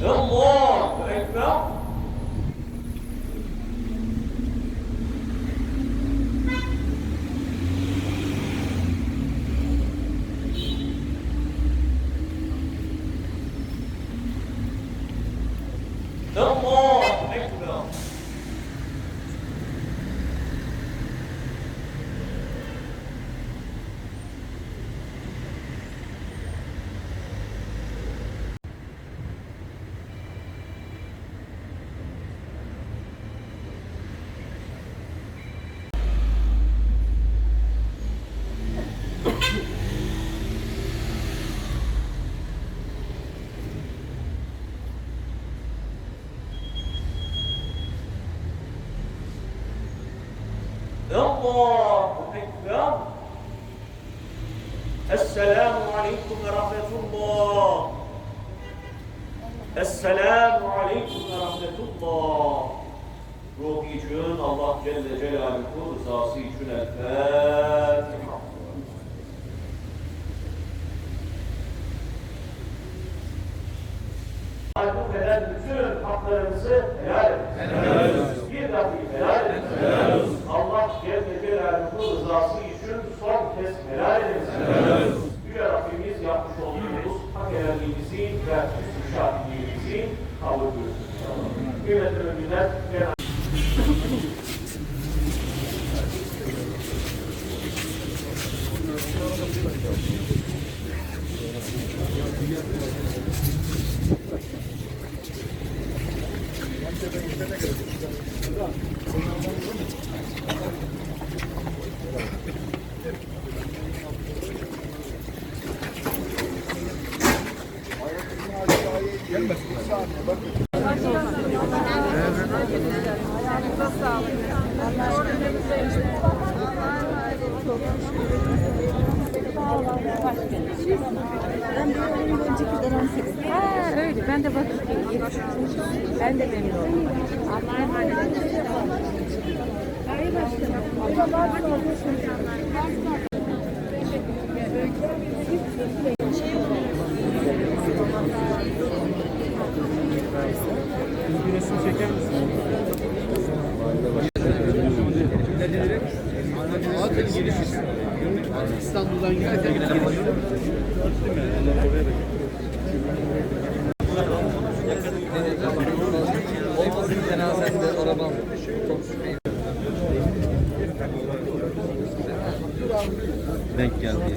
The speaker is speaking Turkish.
Eu morro, então. Então, Allahu Ekber. Esselamu Aleyküm ve Rahmetullah. Esselamu Aleyküm ve Rahmetullah. Ruh için Allah Celle Celaluhu rızası için El Fatiha. Aykut eden bütün haklarınızı helal edin dakika helal edin. Allah Celle Celaluhu rızası için helal edin. Yüce Rabbimiz yapmış olduğumuz hak helalliğimizi ve hüsnü şahitliğimizi kabul buyursun. Kıymetli müminler, genel Ben bir öğrenim öncekinden 18. Ha, öyle. Ben de bak. Ben de memnun oldum. Allah'a emanet olun. Hayır başkanım. Bir resim çeker misin? İstanbul'dan giderken Olmasın cenazende arabam. Denk geldi.